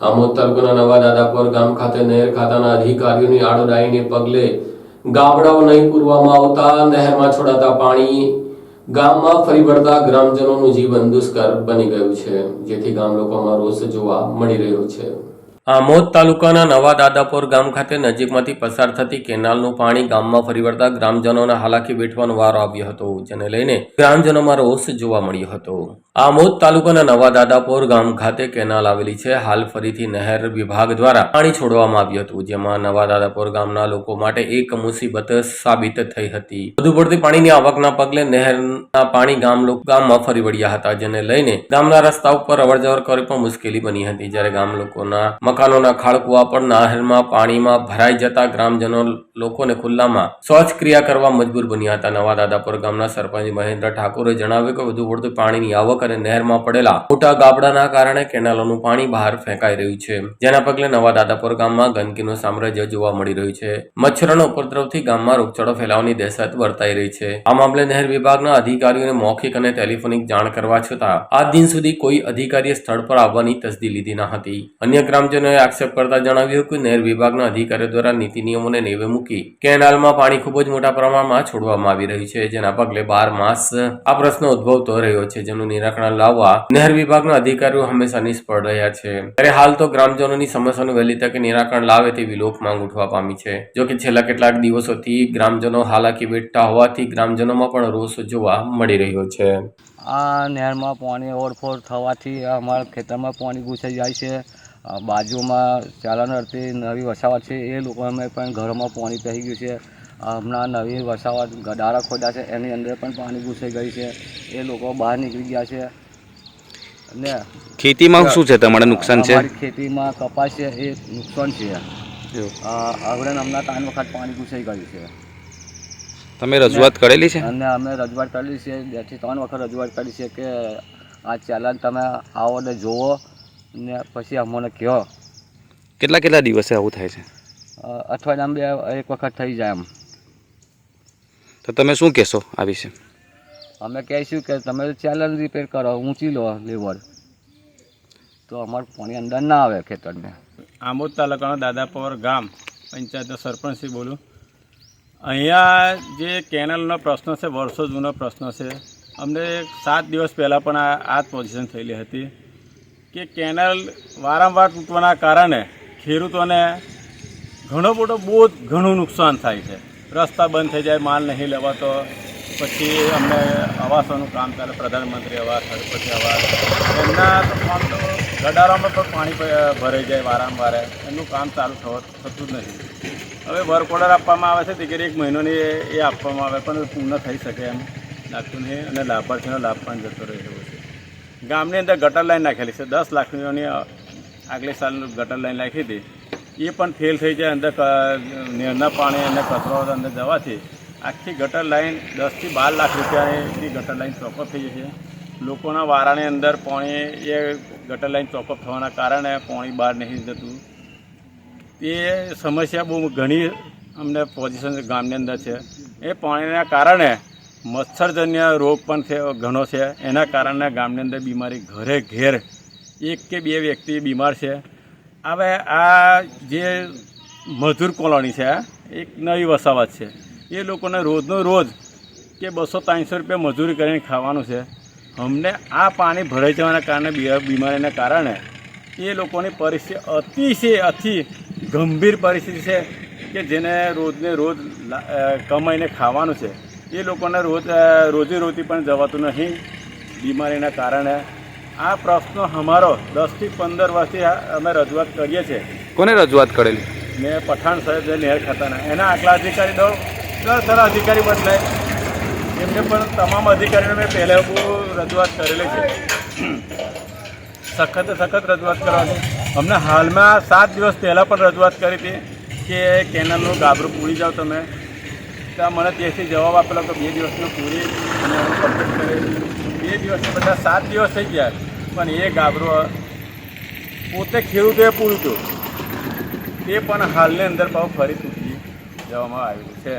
આમોદ નવા દાદાપર ગામ ખાતે નહેર ખાતાના અધિકારીઓની આડોડાઈને પગલે ગાબડાઓ નહીં પૂરવામાં આવતા, નહેરમાં છોડાતા પાણી, ગામમાં ફરી વળતા ગ્રામજનોનું જીવન દુષ્કર બની ગયું છે, જેથી ગામ લોકોમાં રોષ જોવા મળી રહ્યો છે. આમોદ તાલુકાના નવા દાદાપોર ગામ ખાતે નજીકમાંથી પસાર થતી કેનાલનું પાણી ગામમાં ફરી વળતા ગ્રામજનોના હાલાકી વેઠવાનો વારો આવ્યો હતો, જેને લઈને ગ્રામજનોમાં રોષ જોવા મળ્યો હતો. આમોદ તાલુકાના નવા દાદાપોર ગામ ખાતે કેનાલ આવેલી છે. હાલ ફરીથી નહેર વિભાગ દ્વારા પાણી છોડવામાં આવ્યું હતું, જેમાં નવા દાદાપોર ગામના લોકો માટે એક મુસીબત સાબિત થઈ હતી. વધુ પડતી પાણીની આવકના પગલે નહેરના પાણી ગામ ગામમાં ફરી વળ્યા હતા, જેને લઈને ગામના રસ્તા ઉપર અવરજવર કરવી પણ મુશ્કેલી બની હતી. જ્યારે ગામ લોકોના મકાનોના ખાળકુવા પણ નહેરમાં પાણીમાં ભરાઈ જતા ગ્રામજનો લોકોને ખુલ્લામાં શૌચક્રિયા કરવા મજબૂર બન્યા હતા. નવા દાદાપુર ગામના સરપંચ મહેન્દ્ર ઠાકોરે જણાવ્યું કે વધુ પડતું પાણીની આવક અને નહેરમાં પડેલા મોટા ગાબડાના કારણે કેનાલોનું પાણી બહાર ફેંકાઈ રહ્યું છે. જેના પગલે નવા દાદાપુર ગામમાં ગંદકીનું સામ્રાજ્ય જોવા મળી રહ્યું છે. મચ્છરોના ઉપદ્રવથી ગામમાં રોગચાળો ફેલાવાની દહેશત વર્તાઈ રહી છે. આ મામલે નહેર વિભાગના અધિકારીઓને મૌખિક અને ટેલિફોનિક જાણ કરવા છતાં આજ દિન સુધી કોઈ અધિકારીએ સ્થળ પર આવવાની તસદી લીધી ન હતી. અન્ય ગ્રામજનોએ આક્ષેપ કરતા જણાવ્યું કે નહેર વિભાગના અધિકારીઓ દ્વારા નીતિ નિયમોને નેવે મૂકી કેનાલમાં પાણી ખૂબ જ મોટા પ્રમાણમાં છોડવામાં આવી રહ્યું છે, જેના પગલે બાર માસ આ પ્રશ્ન ઉદ્ભવતો રહ્યો છે, જેનું નિરાકરણ લાવવા નહેર વિભાગના અધિકારીઓ હંમેશા નિષ્ફળ રહ્યા છે. ત્યારે હાલ તો ગ્રામજનોની સમસ્યાનું વહેલી તકે નિરાકરણ લાવે તેવી લોક માંગ ઉઠવા પામી છે, જો છેલ્લા કેટલાક દિવસોથી ગ્રામજનો હાલાકી વેઠતા હોવાથી ગ્રામજનોમાં પણ રોષ જોવા મળી રહ્યો છે. આ નહેરમાં પાણી ઓવરફોર થવાથી અમારા ખેતરમાં પાણી ઘૂસાઈ જાય છે. બાજુમાં ચાલન અર્થે નવી વસાવટ છે એ લોકોને પણ ઘરમાં પાણી પહેરી ગયું છે. હમણાં નવી વસાવટ ગડારા ખોદા છે એની અંદર પણ પાણી ઘૂસાઈ ગઈ છે. એ લોકો બહાર નીકળી ગયા છે. ને ખેતીમાં શું છે? તમારે નુકસાન છે? ખેતીમાં કપાસ છે એ નુકસાન છે. હવે હમણાં ત્રણ વખત પાણી ઘૂસાઈ ગયું છે. તમે રજૂઆત કરેલી છે? અને અમે રજૂઆત કરેલી છે બેથી ત્રણ વખત રજૂઆત કરી છે કે આ ચેલેન્જ તમે આવો ને જુઓ. ને પછી અમને કહો કેટલા કેટલા દિવસે આવું થાય છે? અઠવાડિયામાં બે એક વખત થઈ જાય એમ. તો તમે શું કહેશો આ વિશે? અમે કહીશું કે તમે ચેલેન્જ રિપેર કરો ઊંચી લો લેવર તો અમારું પાણી અંદર ના આવે ખેતરને. આમોદ તાલુકાનો દાદાપોર ગામ પંચાયતનો સરપંચથી બોલું. અહીંયા જે કેનલનો પ્રશ્ન છે વર્ષો જૂનો પ્રશ્ન છે. અમને સાત દિવસ પહેલાં પણ આ આ જ પોઝિશન થયેલી હતી. કે કેનલ વારંવાર તૂટવાના કારણે ખેડૂતોને ઘણો મોટો બહુ ઘણું નુકસાન થાય છે. રસ્તા બંધ થઈ જાય, માલ નહીં લેવાતો. પછી અમને આવાસોનું કામ ચાલે, પ્રધાનમંત્રી આવાસ પછી આવાસ. એમના તો તો ગડારામાં પણ પાણી ભરાઈ જાય વારંવાર. એમનું કામ ચાલુ થતું જ નથી. હવે વર્ક ઓર્ડર આપવામાં આવે છે કે એક મહિનોની એ- આપવામાં આવે, પણ પૂર્ણ થઈ શકે એમ. લાગતું નહીં અને લાભાર્થીનો લાભ પણ જતો રહ્યો ગામની અંદર ગટર લાઈન નાખેલી છે. દસ લાખની આગલે સાલ ગટર લાઈન નાખી હતી. એ પણ ફેલ થઈ જાય અંદર નીરના પાણી અને કચરો અંદર જવાથી. આખી ગટર લાઈન દસથી બાર લાખ રૂપિયાની ગટર લાઈન ચોકઅપ થઈ છે. લોકોના વારાની અંદર પાણી એ ગટર લાઈન ચોકઅપ થવાના કારણે પાણી બહાર નહીં જતું. એ સમસ્યા બહુ ઘણી અમને પોઝિશન ગામની અંદર છે. એ પાણીના કારણે મચ્છરજન્ય રોગ પણ છે, ઘણો છે. એના કારણે ગામની અંદર બીમારી ઘરે ઘેર એક કે બે વ્યક્તિ બીમાર છે. હવે આ જે મજૂર કોલોની છે, એક નવી વસાવત છે. એ લોકોને રોજનો રોજ કે બસો ત્રણસો રૂપિયા મજૂરી કરીને ખાવાનું છે. અમને આ પાણી ભરાઈ જવાના કારણે બીમારીના કારણે એ લોકોની પરિસ્થિતિ અતિશય, અતિ ગંભીર પરિસ્થિતિ છે કે જેને રોજને રોજ કમાઈને ખાવાનું છે. એ લોકોને રોજ અ, રોજી પણ જવાતું નહીં. બીમારીના કારણે. આ પ્રશ્નો અમારો દસથી પંદર વર્ષથી અમે રજૂઆત કરીએ છીએ. કોને રજૂઆત કરેલી? મેં પઠાણ સાહેબ જે નહેર ખાતાના. એના આટલા અધિકારી દો સર અધિકારી બદલાય એમને પણ તમામ અધિકારીઓને મેં પહેલાં રજૂઆત કરેલી છે. સખત સખત રજૂઆત કરવાની. અમને હાલમાં સાત દિવસ પહેલાં પણ રજૂઆત કરી હતી કે કેનાલનું ગાબરું પૂરી જાઓ તમે. ત્યાં મને ત્યાંથી જવાબ આપેલો તો બે દિવસનો પૂરી અને હું કમ્પ્લીટ કરી બે દિવસને બધા સાત દિવસ થઈ ગયા, પણ એ ગાભરો પોતે ખેડૂતોએ પૂરું હતું તે પણ હાલની અંદર બહુ ફરી તૂટી જવામાં આવ્યું છે.